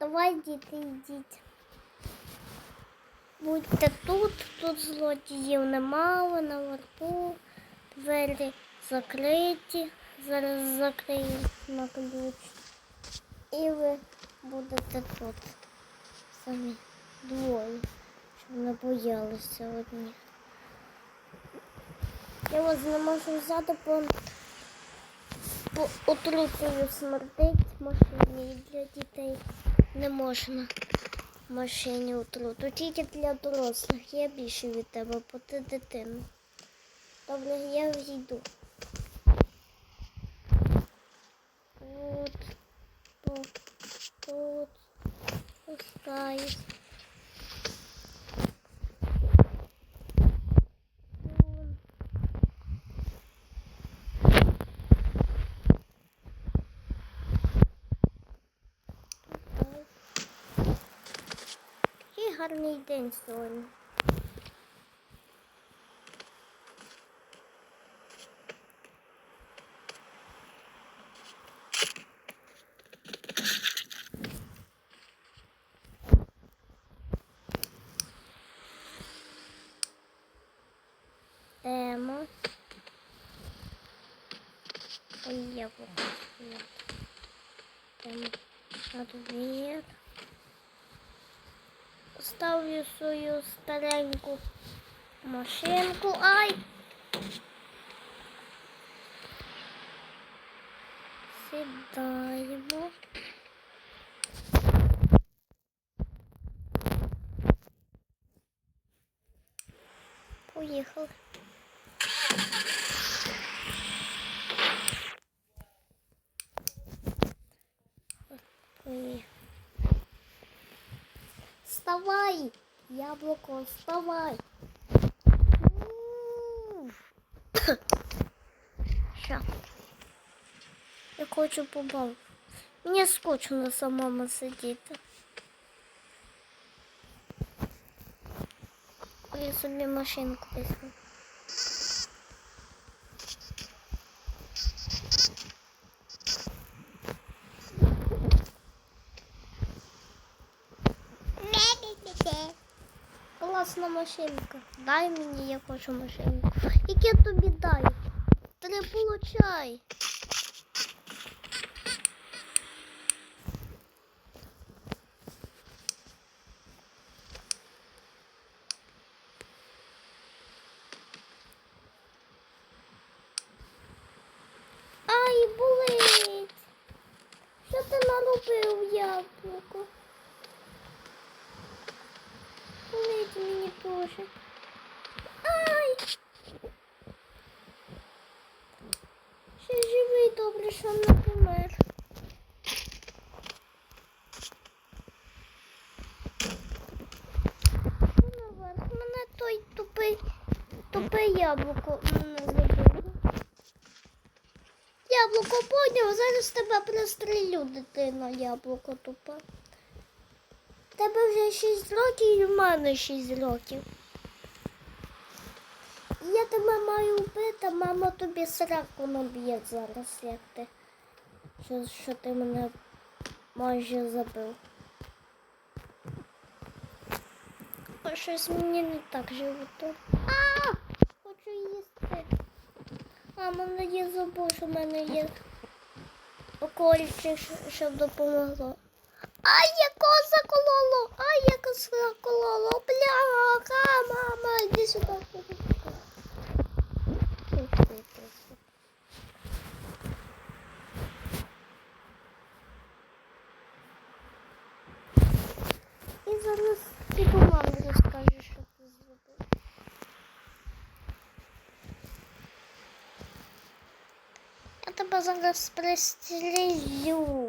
Давай, діти, йдіть. Будьте тут, тут злодіїв немало, наверху. Двері закриті. Зараз закрию на ключ. І ви будете тут. Самі двоє, щоб не боялися одні. Я вас не можу взяти, бо по отрутою смердить машині для дітей не можна машині утру. отруту. Тільки для дорослих. Я більше від тебе, бо ти дитина. Добре, я війду. Тут, тут, тут. Пускаюсь. гарний день сьогодні. Тема. Ой, я Нет. Тема. Ответ. Ставлю свою стареньку машинку. Ай! Сідаємо. Поїхали. Поїхали. Вставай! Яблоко, вставай! Ща. Я хочу побавити. Мені скучно самому сидіти. Я собі машинку візьму. Машинка. Дай мені, я хочу машинку. Як я тобі даю? Три получай. Ай, болить. Що ти наробив, яблуко? Болить мені теж. Ай! Ще живий добре, що не помер. Мене той тупий, тупе яблуко мене забило. Яблуко поняв, зараз тебе пристрелю, дитина, яблуко тупе. Тебе вже 6 років і в мене 6 років. Я тебе маю вбити, мама тобі сраку наб'є зараз, як ти. Що, що ти мене майже забив. Щось мені не так животом. А! Хочу їсти. А, мене є забув, що в мене є околиці, щоб допомогло. Ай, яко закололо! Ай, яко закололо! Бляха, мама, іди сюди. іди сюди. Ой, ти просто. І зараз ти по мамі розкажеш, що ти зробив. Я тебе зараз пристрелю.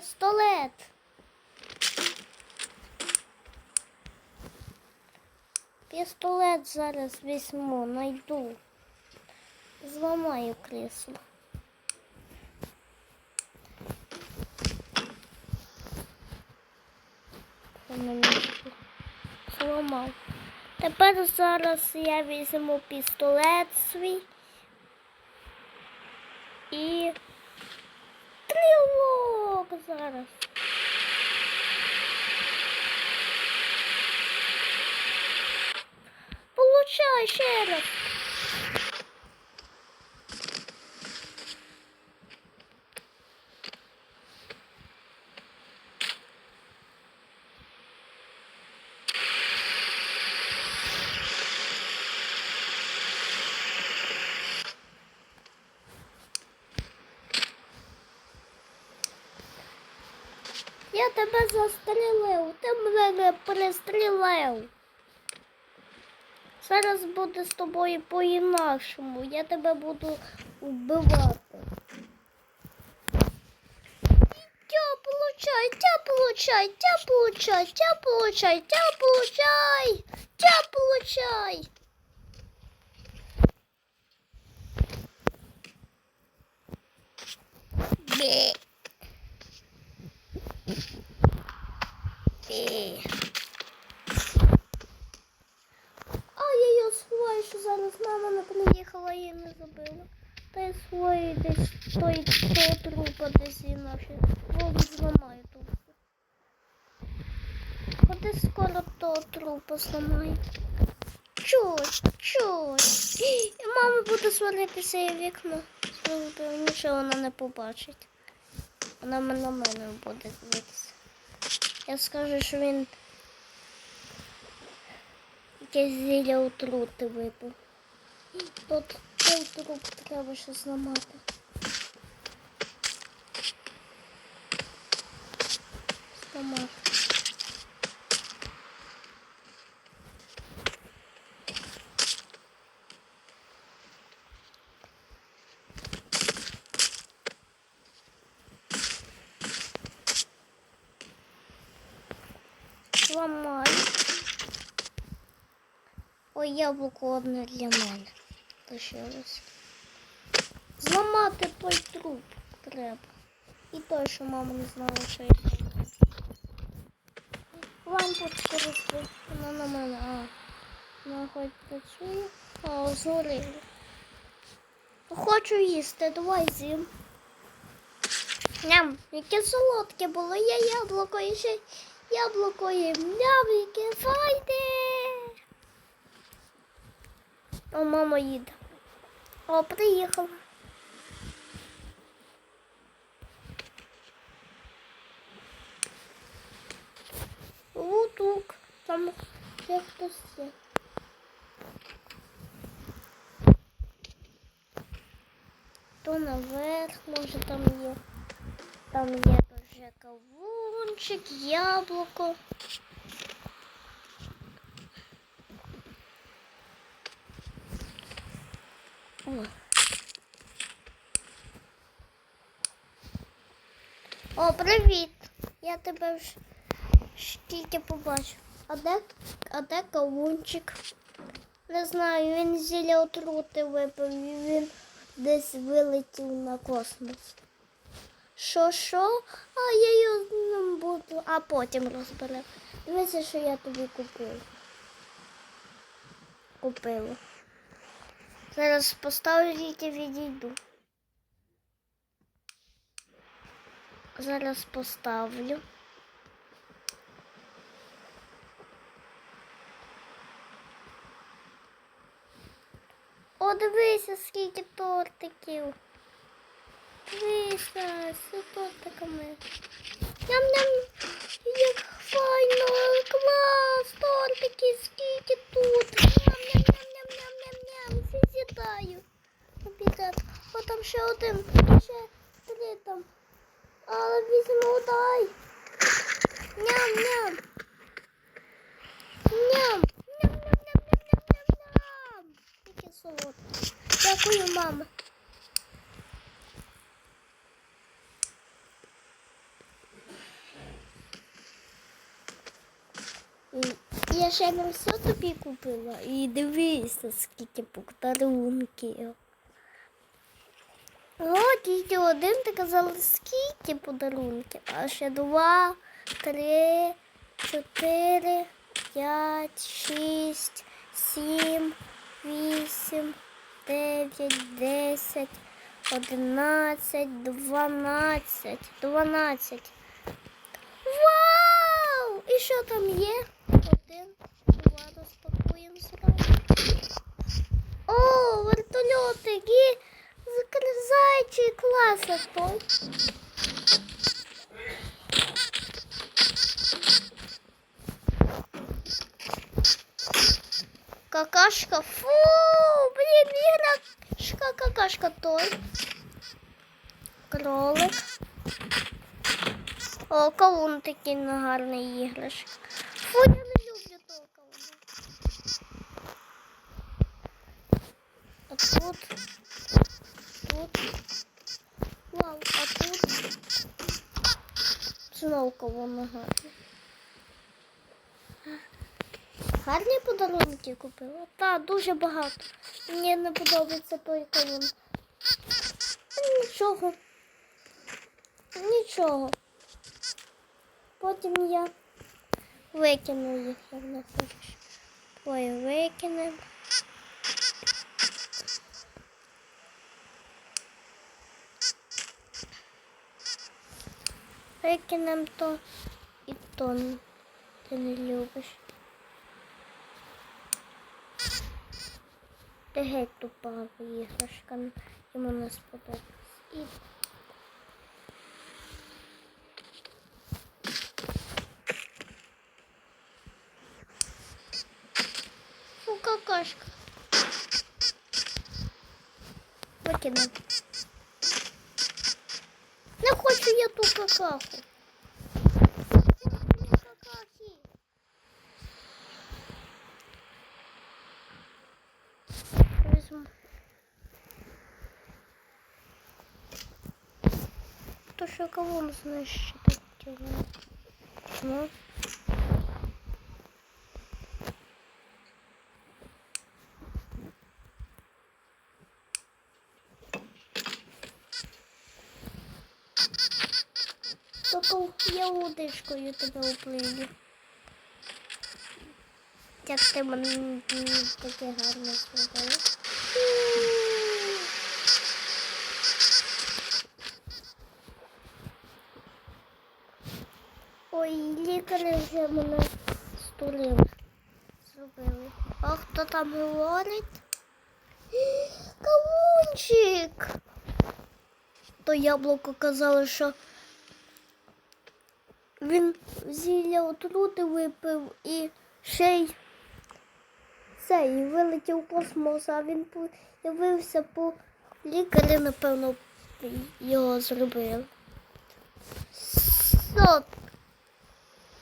Пістолет. Пістолет зараз візьму, найду. Зламаю кресло. Зламав. Тепер зараз я візьму пістолет свій і зараз. Получай ще раз. Я тебе застрелив, ти мене перестрілив. Зараз буде з тобою по-інакшому. Я тебе буду вбивати. Тя, получай, тя, получай, тя, получай, тя, получай, тя, получай, тя, получай. Бе. А я її сховаю, що зараз мама не приїхала і не забила. Та я сховаю десь той, того трупа десь інакше. Вон зламаю тут. Ходи скоро трупа. Чуть, чуть. Мама буде сваритися і вікно. Нічого вона не побачить. Вона на мене буде дивитися. Я скажу, що він якесь зілля отрути випив. Тут той труп треба ще зламати. Зламати. Зламаю. Ой, яблуко одне для мене. Лишилось. Зламати той труп треба. І той, що мама не знала, що я. Лампочку розбив. Вона на мене. А. Вона хоч працює. А, згоріло. Хочу їсти, давай з'їм. Ням, яке солодке було, я яблуко і ще яблуко їм. Ням, яке файне. О, мама їде. О, приїхала. Лутук. Там ще хтось є. То наверх, може там є. Там є вже кавунчик, яблуко. О. О, привіт! Я тебе ж тільки побачив. А де, а де кавунчик? Не знаю, він зілля отрути випив і він десь вилетів на космос. Що, що? А я його буду, а потім розберу. Дивися, що я тобі купив. Купила. Зараз поставлю тільки відійду. Зараз поставлю. О, дивися, скільки тортиків. Дивися, з тортиками. Ням-ням, як файно, клас, тортики, скільки тут. Ням-ням-ням-ням-ням-ням, всі з'їдаю. Обідат. О, там ще один, ще три там. Але візьму, дай. Ням-ням. Ням. Ням-ням-ням-ням-ням-ням. Яке солодке. Дякую, мама. І Я ще не все тобі купила. І дивися, скільки подарунків. О, тільки один ти казала, скільки подарунків. А ще два, три, чотири, п'ять, шість, сім, вісім, дев'ять, десять, одинадцять, дванадцять, дванадцять. Вау! І що там є? Один, два. О, вертольотик і закризаючий клас той. Какашка. Фу, блін, іграшка какашка той. Кролик. О, кавун такий гарний іграшка. Фу, я не люблю того кавуна. А тут. Тут. Вау, а тут. Знову на гарний. Гарні подарунки купила? Так, дуже багато. Мені не подобається той кавун. Нічого. Нічого. Потім я викину їх, як не хочеш. Ой, викинемо. Викинемо то і то ти не любиш. Ти геть тупа іграшка, йому не сподобалось. І Фу, какашка. Викину. Не хочу я ту какаху. Ні, какахи. Візьму. То що кого знищити хотіла. Ну. Тільки я удочкою тебе уплив. Як ти мене таке гарне зробила. Ой, лікарі вже мене стулили. Зробили. А хто там говорить? Кавунчик! То яблуко казали, що він зілля отрути випив і ще й цей вилетів в космос, а він появився по лікарі, напевно, його зробив. Сот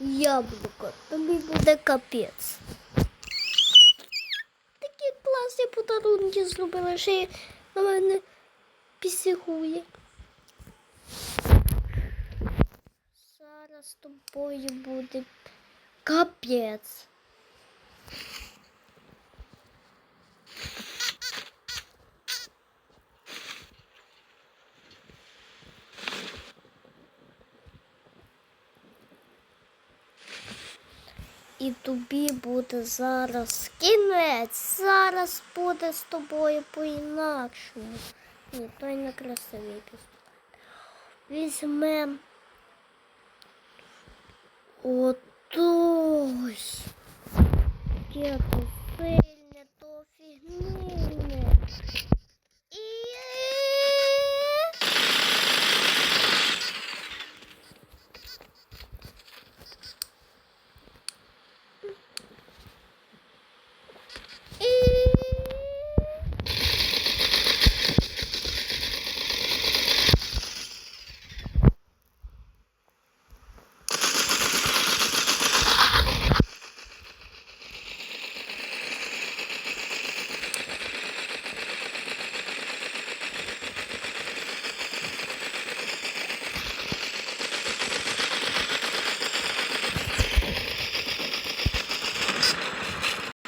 яблуко, тобі буде капець. Такі класні подарунки зробили, ще й на мене пісігує. Зараз тобою буде капець. І тобі буде зараз кінець. Зараз буде з тобою по-інакшому. Ні, той не красивий пістолет. Візьмем Отось. Яке то сильне, то фігнильне. І